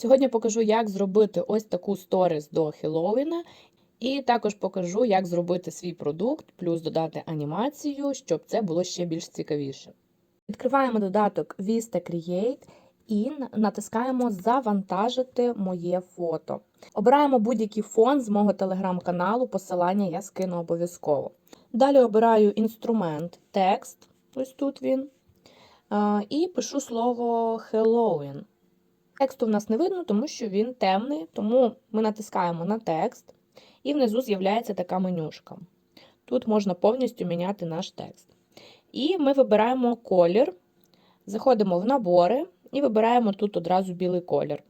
Сьогодні покажу, як зробити ось таку сторіс до Хеллоуіна, і також покажу, як зробити свій продукт, плюс додати анімацію, щоб це було ще більш цікавіше. Відкриваємо додаток Vista Create і натискаємо Завантажити моє фото. Обираємо будь-який фон з мого телеграм-каналу, посилання я скину обов'язково. Далі обираю інструмент, текст, ось тут він, і пишу слово Halloween. Тексту в нас не видно, тому що він темний, тому ми натискаємо на текст, і внизу з'являється така менюшка. Тут можна повністю міняти наш текст. І ми вибираємо колір, заходимо в набори і вибираємо тут одразу білий колір.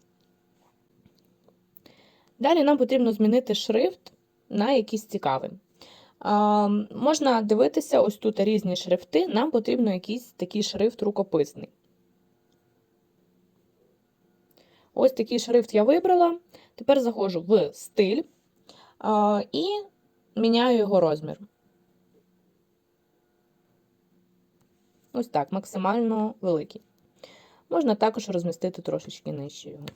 Далі нам потрібно змінити шрифт на якийсь цікавий. Можна дивитися, ось тут різні шрифти, нам потрібно якийсь такий шрифт рукописний. Ось такий шрифт я вибрала. Тепер заходжу в стиль і міняю його розмір. Ось так, максимально великий. Можна також розмістити трошечки нижче його.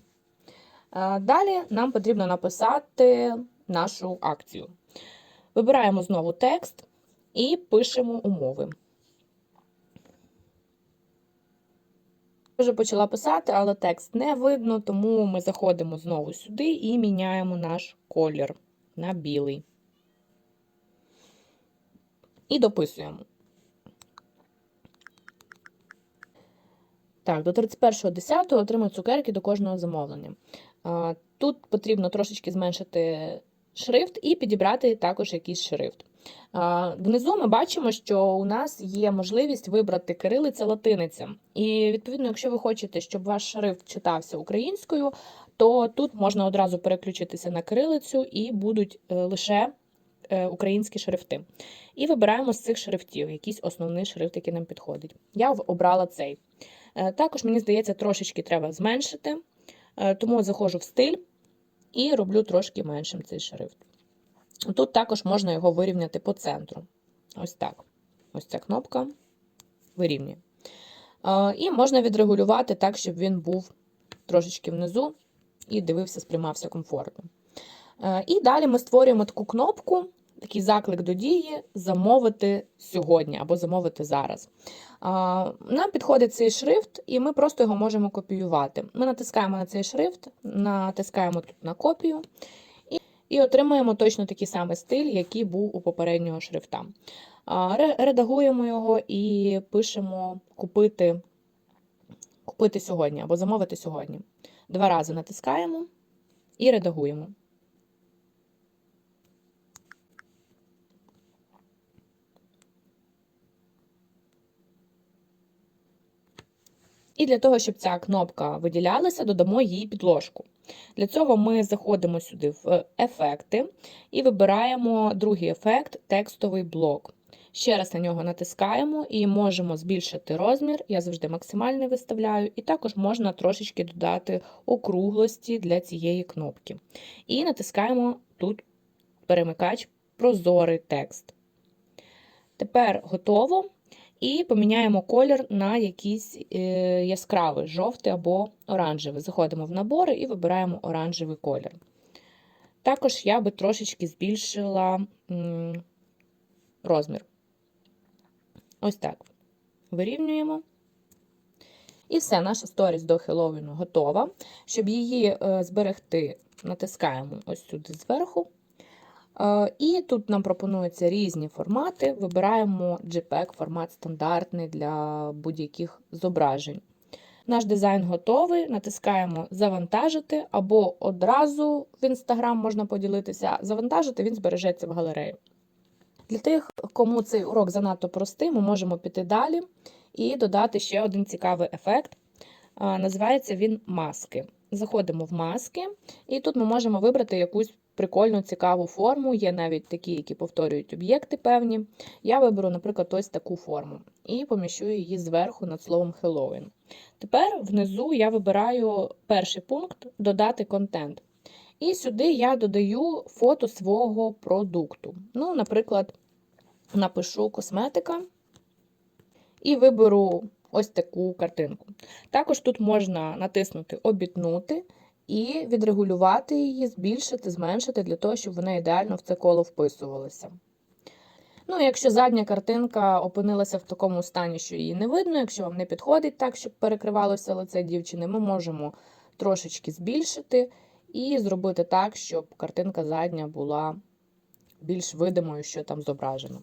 Далі нам потрібно написати нашу акцію. Вибираємо знову текст і пишемо умови. Вже почала писати, але текст не видно, тому ми заходимо знову сюди і міняємо наш колір на білий. І дописуємо. Так, до 31.10 отримую цукерки до кожного замовлення. Тут потрібно трошечки зменшити шрифт і підібрати також якийсь шрифт. А, Внизу ми бачимо, що у нас є можливість вибрати кирилиця латиниця. І, відповідно, якщо ви хочете, щоб ваш шрифт читався українською, то тут можна одразу переключитися на кирилицю і будуть е, лише е, українські шрифти. І вибираємо з цих шрифтів якийсь основний шрифт, який нам підходить. Я обрала цей. Е, Також, мені здається, трошечки треба зменшити, е, тому заходжу в стиль і роблю трошки меншим цей шрифт. Тут також можна його вирівняти по центру. Ось так. Ось ця кнопка вирівнює. І можна відрегулювати так, щоб він був трошечки внизу і дивився, сприймався комфортно. І далі ми створюємо таку кнопку, такий заклик до дії замовити сьогодні або замовити зараз. Нам підходить цей шрифт, і ми просто його можемо копіювати. Ми натискаємо на цей шрифт, натискаємо тут на копію і, отримаємо точно такий самий стиль, який був у попереднього шрифта. Редагуємо його і пишемо купити, купити сьогодні або замовити сьогодні. Два рази натискаємо і редагуємо. І для того, щоб ця кнопка виділялася, додамо їй підложку. Для цього ми заходимо сюди в ефекти і вибираємо другий ефект текстовий блок. Ще раз на нього натискаємо і можемо збільшити розмір. Я завжди максимальний виставляю, і також можна трошечки додати округлості для цієї кнопки. І натискаємо тут перемикач Прозорий текст. Тепер готово. І поміняємо колір на якийсь е, яскравий, жовтий або оранжевий. Заходимо в набори і вибираємо оранжевий колір. Також я би трошечки збільшила розмір. Ось так. Вирівнюємо. І все, наша сторіс до Хеллоуіну готова. Щоб її е, зберегти, натискаємо ось сюди зверху. Е, І тут нам пропонуються різні формати. Вибираємо JPEG, формат стандартний для будь-яких зображень. Наш дизайн готовий, натискаємо Завантажити або одразу в Instagram можна поділитися. Завантажити він збережеться в галерею. Для тих, кому цей урок занадто простий, ми можемо піти далі і додати ще один цікавий ефект. Називається він маски. Заходимо в маски, і тут ми можемо вибрати якусь прикольну, цікаву форму. Є навіть такі, які повторюють об'єкти певні. Я виберу, наприклад, ось таку форму і поміщу її зверху над словом Halloween. Тепер внизу я вибираю перший пункт Додати контент. І сюди я додаю фото свого продукту. Ну, наприклад, напишу косметика і виберу ось таку картинку. Також тут можна натиснути Обітнути і відрегулювати її, збільшити, зменшити для того, щоб вона ідеально в це коло вписувалася. Ну, якщо задня картинка опинилася в такому стані, що її не видно, якщо вам не підходить так, щоб перекривалося лице дівчини, ми можемо трошечки збільшити і зробити так, щоб картинка задня була більш видимою, що там зображено.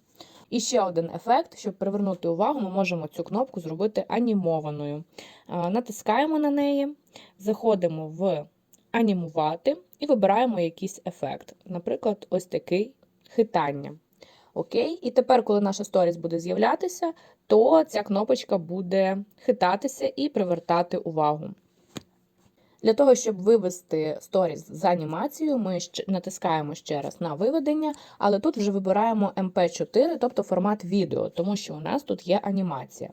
І ще один ефект, щоб привернути увагу, ми можемо цю кнопку зробити анімованою. Натискаємо на неї, заходимо в анімувати і вибираємо якийсь ефект. Наприклад, ось такий хитання. Окей, і тепер, коли наша сторіс буде з'являтися, то ця кнопочка буде хитатися і привертати увагу. Для того, щоб вивести сторіс з анімацією, ми натискаємо ще раз на виведення, але тут вже вибираємо MP4, тобто формат відео, тому що у нас тут є анімація.